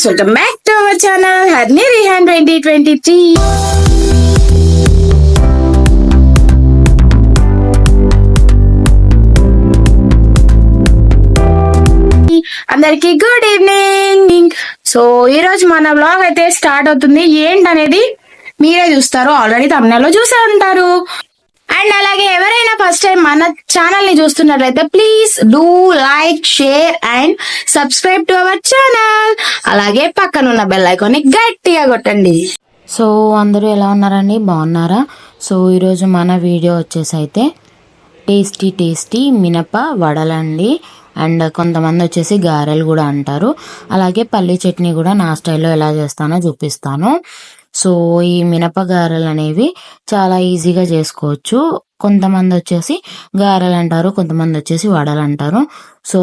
Guys welcome back to our channel Harni Rihan twenty twenty three అందరికి good evening so ఈ రోజు మన blog అయితే స్టార్ట్ అవుతుంది. ఏంటనేది మీరే చూస్తారు. ఆల్రెడీ తమిళలో చూసే ఉంటారు. అండ్ అలాగే ఎవరైనా ఫస్ట్ టైం మన ఛానల్ని చూస్తున్నట్లయితే please do like share and subscribe to our channel. అలాగే పక్కన ఉన్న బెల్ ఐకాన్ని గట్టిగా కొట్టండి. సో అందరూ ఎలా ఉన్నారండి? బాగున్నారా? సో ఈరోజు మన వీడియో వచ్చేసి అయితే టేస్టీ టేస్టీ మినప వడలండి. అండ్ కొంతమంది వచ్చేసి గారెలు కూడా అంటారు. అలాగే పల్లి చట్నీ కూడా నా స్టైల్లో ఎలా చేస్తానో చూపిస్తాను. సో ఈ మినప గారెలు అనేవి చాలా ఈజీగా చేసుకోవచ్చు. కొంతమంది వచ్చేసి గారెలు అంటారు కొంతమంది వచ్చేసి వడలు అంటారు సో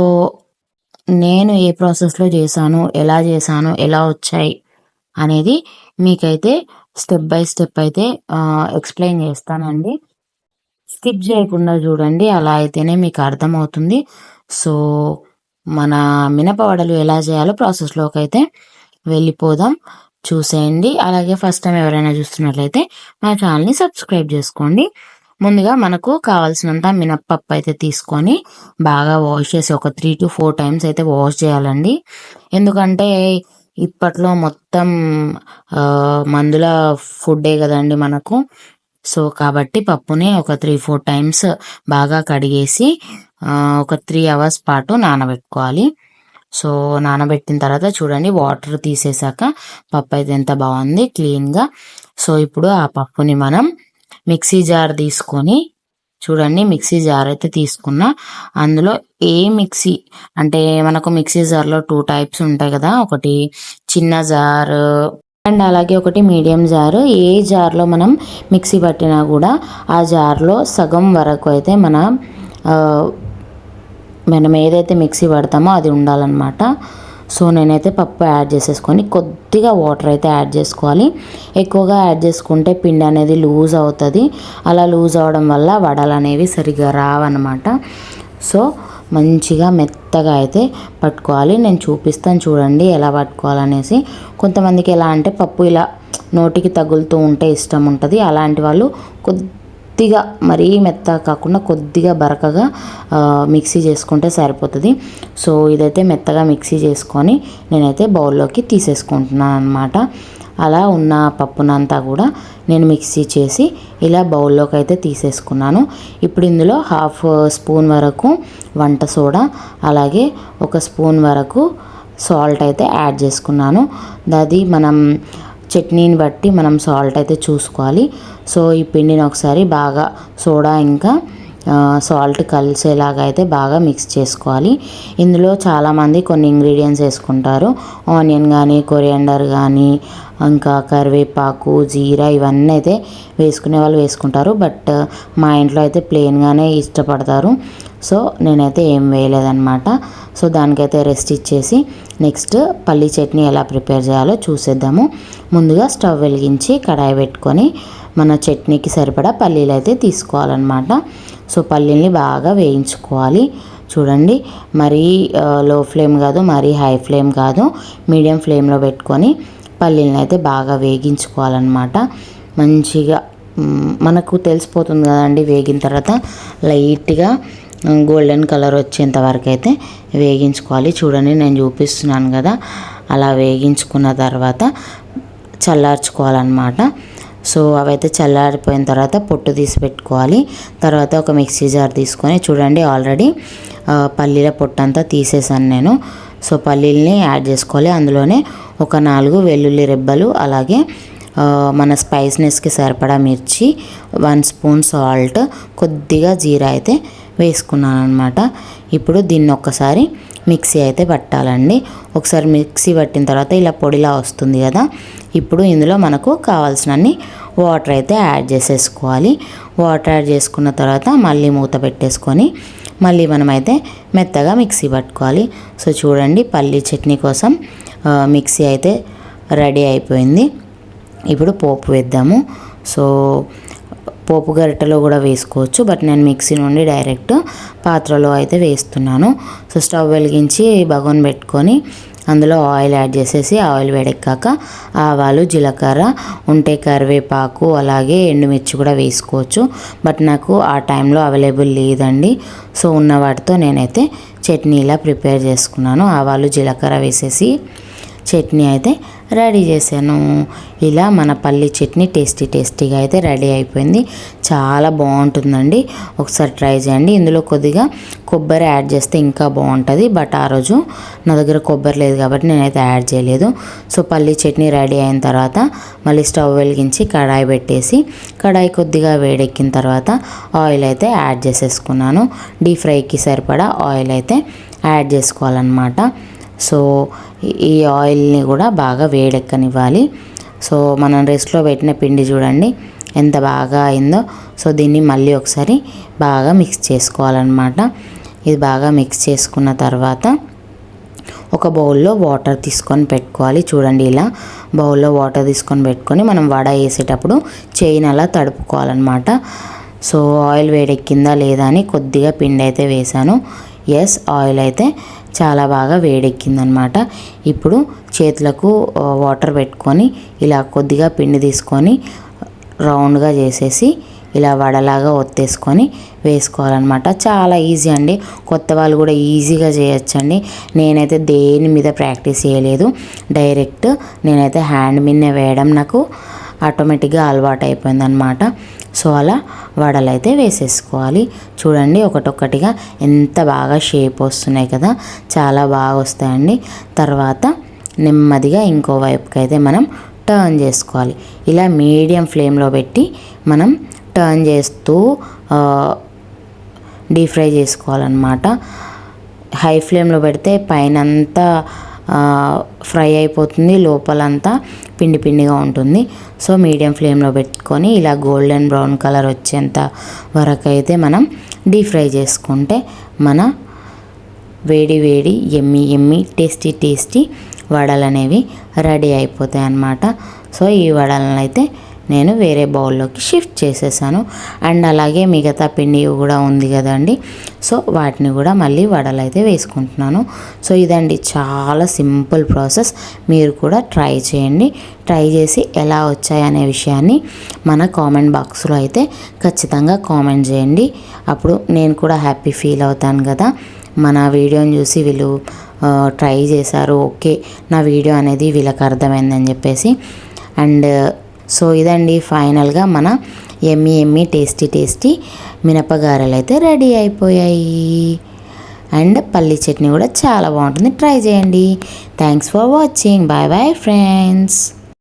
నేను ఏ ప్రాసెస్లో చేశాను ఎలా చేశాను ఎలా వచ్చాయి అనేది మీకైతే స్టెప్ బై స్టెప్ అయితే ఎక్స్ప్లెయిన్ చేస్తానండి. స్కిప్ చేయకుండా చూడండి అలా అయితేనే మీకు అర్థమవుతుంది. సో మన మినప వడలు ఎలా చేయాలో ప్రాసెస్లోకి అయితే వెళ్ళిపోదాం. చూసేయండి. అలాగే ఫస్ట్ టైం ఎవరైనా చూస్తున్నట్లయితే మన ఛానల్ని సబ్స్క్రైబ్ చేసుకోండి. ముందుగా మనకు కావాల్సినంత మినప్పప్పు అయితే తీసుకొని బాగా వాష్ చేసి ఒక త్రీ టు ఫోర్ టైమ్స్ అయితే వాష్ చేయాలండి. ఎందుకంటే ఇప్పట్లో మొత్తం మందుల ఫుడ్డే కదండి మనకు. సో కాబట్టి పప్పుని ఒక త్రీ ఫోర్ టైమ్స్ బాగా కడిగేసి ఒక త్రీ అవర్స్ పాటు నానబెట్టుకోవాలి. సో నానబెట్టిన తర్వాత చూడండి వాటర్ తీసేసాక పప్పు అయితే ఎంత బాగుంది క్లీన్గా. సో ఇప్పుడు ఆ పప్పుని మనం మిక్సీ జార్ తీసుకొని చూడండి మిక్సీ జార్ అయితే తీసుకున్నా అందులో ఏ మిక్సీ అంటే మనకు మిక్సీ జార్లో టూ టైప్స్ ఉంటాయి కదా ఒకటి చిన్న జార్ అండ్ అలాగే ఒకటి మీడియం జార్. ఏ జార్లో మనం మిక్సీ పట్టినా కూడా ఆ జార్లో సగం వరకు అయితే మన మనం ఏదైతే మిక్సీ పడతామో అది ఉండాలన్నమాట. సో నేనైతే పప్పు యాడ్ చేసేసుకొని కొద్దిగా వాటర్ అయితే యాడ్ చేసుకోవాలి. ఎక్కువగా యాడ్ చేసుకుంటే పిండి అనేది లూజ్ అవుతుంది. అలా లూజ్ అవడం వల్ల వడలు అనేవి సరిగా రావన్నమాట. సో మంచిగా మెత్తగా అయితే పట్టుకోవాలి. నేను చూపిస్తాను చూడండి ఎలా పట్టుకోవాలనేసి. కొంతమందికి ఎలా అంటే పప్పు ఇలా నోటికి తగులుతూ ఉంటే ఇష్టం ఉంటుంది. అలాంటి వాళ్ళు కొద్ది కొద్దిగా మరీ మెత్తగా కాకుండా కొద్దిగా బరకగా మిక్సీ చేసుకుంటే సరిపోతుంది. సో ఇదైతే మెత్తగా మిక్సీ చేసుకొని నేనైతే బౌల్లోకి తీసేసుకుంటున్నాను అనమాట అలా ఉన్న పప్పునంతా కూడా నేను మిక్సీ చేసి ఇలా బౌల్లోకి అయితే తీసేసుకున్నాను. ఇప్పుడు ఇందులో హాఫ్ స్పూన్ వరకు వంట సోడా అలాగే ఒక స్పూన్ వరకు సాల్ట్ అయితే యాడ్ చేసుకున్నాను. అది మనం చట్నీని బట్టి మనం సాల్ట్ అయితే చూసుకోవాలి. సో ఈ పిండిని ఒకసారి బాగా సోడా ఇంకా సాల్ట్ కలిసేలాగా అయితే బాగా మిక్స్ చేసుకోవాలి. ఇందులో చాలామంది కొన్ని ఇంగ్రీడియంట్స్ వేసుకుంటారు. ఆనియన్ కానీ కొరియండర్ కానీ ఇంకా కరివేపాకు జీరా ఇవన్నీ అయితే వేసుకునే వాళ్ళు వేసుకుంటారు. బట్ మా ఇంట్లో అయితే ప్లెయిన్గానే ఇష్టపడతారు. సో నేనైతే ఏం వేయలేదన్నమాట. సో దానికైతే రెస్ట్ ఇచ్చేసి నెక్స్ట్ పల్లీ చట్నీ ఎలా ప్రిపేర్ చేయాలో చూసేద్దాము. ముందుగా స్టవ్ వెలిగించి కడాయి పెట్టుకొని మన చట్నీకి సరిపడా పల్లీలు అయితే తీసుకోవాలన్నమాట. సో పల్లీల్ని బాగా వేయించుకోవాలి. చూడండి మరీ లో ఫ్లేమ్ కాదు మరీ హై ఫ్లేమ్ కాదు మీడియం ఫ్లేమ్లో పెట్టుకొని పల్లీలను అయితే బాగా వేగించుకోవాలన్నమాట. మంచిగా మనకు తెలిసిపోతుంది కదండి వేగిన తర్వాత లైట్గా గోల్డెన్ కలర్ వచ్చేంత వరకు అయితే వేగించుకోవాలి. చూడండి నేను చూపిస్తున్నాను కదా. అలా వేగించుకున్న తర్వాత చల్లార్చుకోవాలన్నమాట. సో అవైతే చల్లారిపోయిన తర్వాత పొట్టు తీసి పెట్టుకోవాలి. తర్వాత ఒక మిక్సీ జార్ తీసుకొని చూడండి ఆల్రెడీ పల్లీల పొట్టు అంతా తీసేసాను నేను. సో పల్లీల్ని యాడ్ చేసుకోవాలి. అందులోనే ఒక నాలుగు వెల్లుల్లి రెబ్బలు అలాగే మన స్పైస్నెస్కి సరిపడా మిర్చి వన్ స్పూన్ సాల్ట్ కొద్దిగా జీరా అయితే వేసుకున్నాను అనమాట ఇప్పుడు దీన్ని ఒక్కసారి మిక్సీ అయితే పట్టాలండి. ఒకసారి మిక్సీ పట్టిన తర్వాత ఇలా పొడిలా వస్తుంది కదా. ఇప్పుడు ఇందులో మనకు కావాల్సినన్ని వాటర్ అయితే యాడ్ చేసేసుకోవాలి. వాటర్ యాడ్ చేసుకున్న తర్వాత మళ్ళీ మూత పెట్టేసుకొని మళ్ళీ మనమైతే మెత్తగా మిక్సీ పట్టుకోవాలి. సో చూడండి పల్లీ చట్నీ కోసం మిక్సీ అయితే రెడీ అయిపోయింది. ఇప్పుడు పోపు వేద్దాము. సో పోపు గరిటెలో కూడా వేసుకోవచ్చు. బట్ నేను మిక్సీ నుండి డైరెక్ట్ పాత్రలో అయితే వేస్తున్నాను. సో స్టవ్ వెలిగించి బగోన్ పెట్టుకొని అందులో ఆయిల్ యాడ్ చేసేసి ఆయిల్ వేడెక్కాక ఆవాలు జీలకర్ర ఉంటే కరివేపాకు అలాగే ఎండుమిర్చి కూడా వేసుకోవచ్చు. బట్ నాకు ఆ టైంలో అవైలబుల్ లేదండి. సో ఉన్న వాటితో నేనైతే చట్నీ ఇలా ప్రిపేర్ చేసుకున్నాను. ఆవాలు జీలకర్ర వేసేసి చట్నీ అయితే రెడీ చేశాను. ఇలా మన పల్లి చట్నీ టేస్టీ టేస్టీగా అయితే రెడీ అయిపోయింది. చాలా బాగుంటుందండి. ఒకసారి ట్రై చేయండి. ఇందులో కొద్దిగా కొబ్బరి యాడ్ చేస్తే ఇంకా బాగుంటుంది. బట్ ఆ రోజు నా దగ్గర కొబ్బరి లేదు కాబట్టి నేనైతే యాడ్ చేయలేదు. సో పల్లి చట్నీ రెడీ అయిన తర్వాత మళ్ళీ స్టవ్ వెలిగించి కడాయి పెట్టేసి కడాయి కొద్దిగా వేడెక్కిన తర్వాత ఆయిల్ అయితే యాడ్ చేసేసుకున్నాను. డీప్ ఫ్రైకి సరిపడా ఆయిల్ అయితే యాడ్ చేసుకోవాలన్నమాట. సో ఈ ఆయిల్ని కూడా బాగా వేడెక్కనివ్వాలి. సో మనం రెస్ట్లో పెట్టిన పిండి చూడండి ఎంత బాగా అయిందో. సో దీన్ని మళ్ళీ ఒకసారి బాగా మిక్స్ చేసుకోవాలన్నమాట. ఇది బాగా మిక్స్ చేసుకున్న తర్వాత ఒక బౌల్లో వాటర్ తీసుకొని పెట్టుకోవాలి. చూడండి ఇలా బౌల్లో వాటర్ తీసుకొని పెట్టుకొని మనం వడ వేసేటప్పుడు చేయిని అలా తడుపుకోవాలన్నమాట. సో ఆయిల్ వేడెక్కిందా లేదా అని కొద్దిగా పిండి అయితే వేశాను ఎస్ ఆయిల్ అయితే చాలా బాగా వేడెక్కిందనమాట. ఇప్పుడు చేతులకు వాటర్ పెట్టుకొని ఇలా కొద్దిగా పిండి తీసుకొని రౌండ్గా చేసేసి ఇలా వడలాగా ఒత్తేసుకొని వేసుకోవాలన్నమాట చాలా ఈజీ అండి. కొత్త వాళ్ళు కూడా ఈజీగా చేయొచ్చండి. నేనైతే దేని మీద ప్రాక్టీస్ చేయలేదు. డైరెక్ట్ నేనైతే హ్యాండ్ మీదనే వేయడం నాకు ఆటోమేటిక్గా అలవాటు అయిపోయిందనమాట సో అలా వడలు అయితే వేసేసుకోవాలి. చూడండి ఒకటొక్కటిగా ఎంత బాగా షేప్ వస్తున్నాయి కదా. చాలా బాగా వస్తాయండి. తర్వాత నెమ్మదిగా ఇంకో వైపుకి అయితే మనం టర్న్ చేసుకోవాలి. ఇలా మీడియం ఫ్లేమ్లో పెట్టి మనం టర్న్ చేస్తూ డీప్ ఫ్రై చేసుకోవాలన్నమాట. హై ఫ్లేమ్లో పెడితే పైన అంతా ఫ్రై అయిపోతుంది. లోపలంతా పిండి పిండిగా ఉంటుంది. సో మీడియం ఫ్లేమ్లో పెట్టుకొని ఇలా గోల్డెన్ బ్రౌన్ కలర్ వచ్చేంత వరకు అయితే మనం డీప్ ఫ్రై చేసుకుంటే మన వేడి వేడి ఎమ్మి ఎమ్మి టేస్టీ టేస్టీ వడలు అనేవి రెడీ అయిపోతాయి అన్నమాట సో ఈ వడలను అయితే నేను వేరే బౌల్లోకి షిఫ్ట్ చేసేసాను. అండ్ అలాగే మిగతా పిండి కూడా ఉంది కదండి. సో వాటిని కూడా మళ్ళీ వడలు అయితే వేసుకుంటున్నాను. సో ఇదండి చాలా సింపుల్ ప్రాసెస్. మీరు కూడా ట్రై చేయండి. ట్రై చేసి ఎలా వచ్చాయి అనే విషయాన్ని మన కామెంట్ బాక్స్లో అయితే ఖచ్చితంగా కామెంట్ చేయండి. అప్పుడు నేను కూడా హ్యాపీ ఫీల్ అవుతాను కదా. మన వీడియోని చూసి వీళ్ళు ట్రై చేశారు. ఓకే నా వీడియో అనేది వీళ్ళకి అర్థమైందని చెప్పేసి. అండ్ సో ఇదండి ఫైనల్గా మన ఎమ్మి ఎమ్మి టేస్టీ టేస్టీ మినపగారెలు అయితే రెడీ అయిపోయాయి. అండ్ పల్లి చట్నీ కూడా చాలా బాగుంటుంది. ట్రై చేయండి. Thanks for watching. Bye bye friends.